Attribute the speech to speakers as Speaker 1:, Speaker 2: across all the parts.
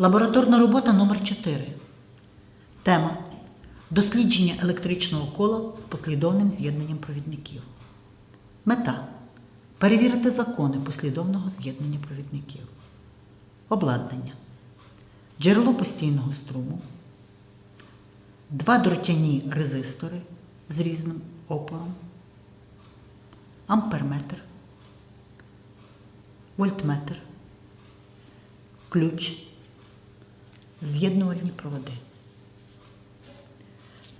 Speaker 1: Лабораторна робота номер 4 Тема Дослідження електричного кола з послідовним з'єднанням провідників. Мета перевірити закони послідовного з'єднання провідників. Обладнання. Джерело постійного струму. Два дротяні резистори з різним опором. Амперметр. Вольтметр. Ключ. З'єднувальні проводи.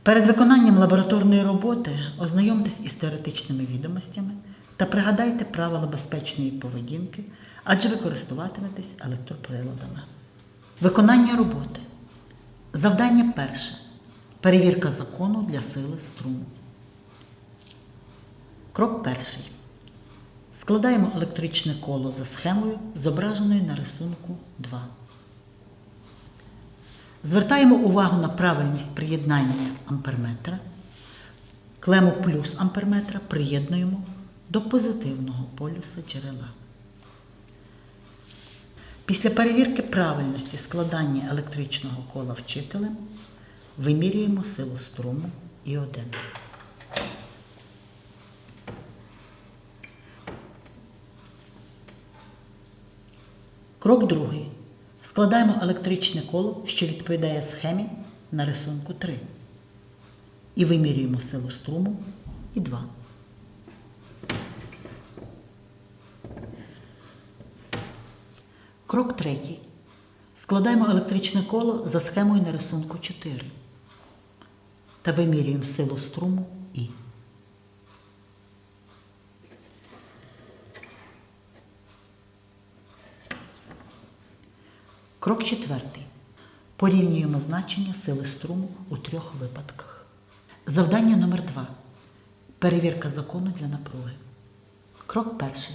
Speaker 1: Перед виконанням лабораторної роботи ознайомтесь із теоретичними відомостями та пригадайте правила безпечної поведінки, адже ви користуватиметесь електроприладами. Виконання роботи. Завдання перше. Перевірка закону для сили струму. Крок перший. Складаємо електричне коло за схемою, зображеною на рисунку 2. Звертаємо увагу на правильність приєднання амперметра. Клему плюс амперметра приєднуємо до позитивного полюса джерела. Після перевірки правильності складання електричного кола вчителем вимірюємо силу струму і 1. Крок другий. Складаємо електричне коло, що відповідає схемі на рисунку 3. І вимірюємо силу струму і 2. Крок третій. Складаємо електричне коло за схемою на рисунку 4. Та вимірюємо силу струму І. Крок четвертий. Порівнюємо значення сили струму у трьох випадках. Завдання номер 2 Перевірка закону для напруги. Крок перший.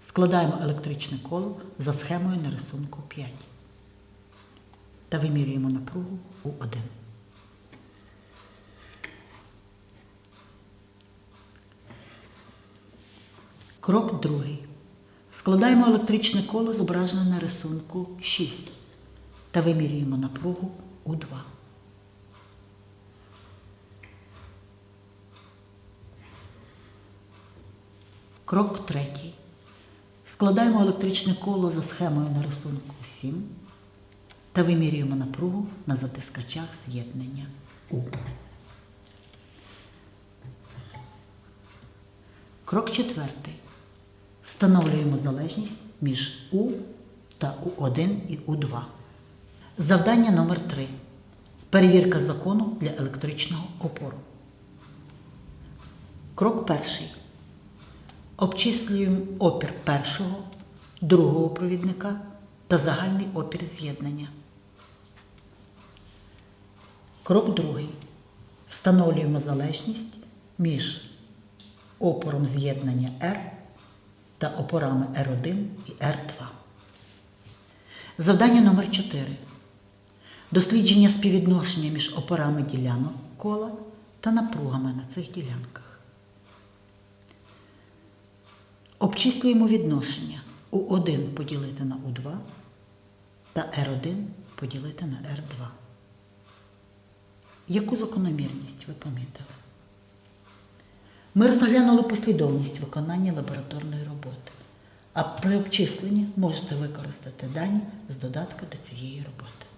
Speaker 1: Складаємо електричне коло за схемою на рисунку 5. Та вимірюємо напругу у 1. Крок другий. Складаємо електричне коло, зображене на рисунку 6. Та вимірюємо напругу у 2. Крок третій. Складаємо електричне коло за схемою на рисунку 7 та вимірюємо напругу на затискачах з'єднання У. Крок четвертий. Встановлюємо залежність між У та У1 і У2. Завдання номер 3 Перевірка закону для електричного опору. Крок перший. Обчислюємо опір першого, другого провідника та загальний опір з'єднання. Крок другий. Встановлюємо залежність між опором з'єднання R та опорами R1 і R2. Завдання номер 4. Дослідження співвідношення між опорами ділянок кола та напругами на цих ділянках. Обчислюємо відношення У1 поділити на У2 та R1 поділити на R2. Яку закономірність ви помітили? Ми розглянули послідовність виконання лабораторної роботи, а при обчисленні можете використати дані з додатка до цієї роботи.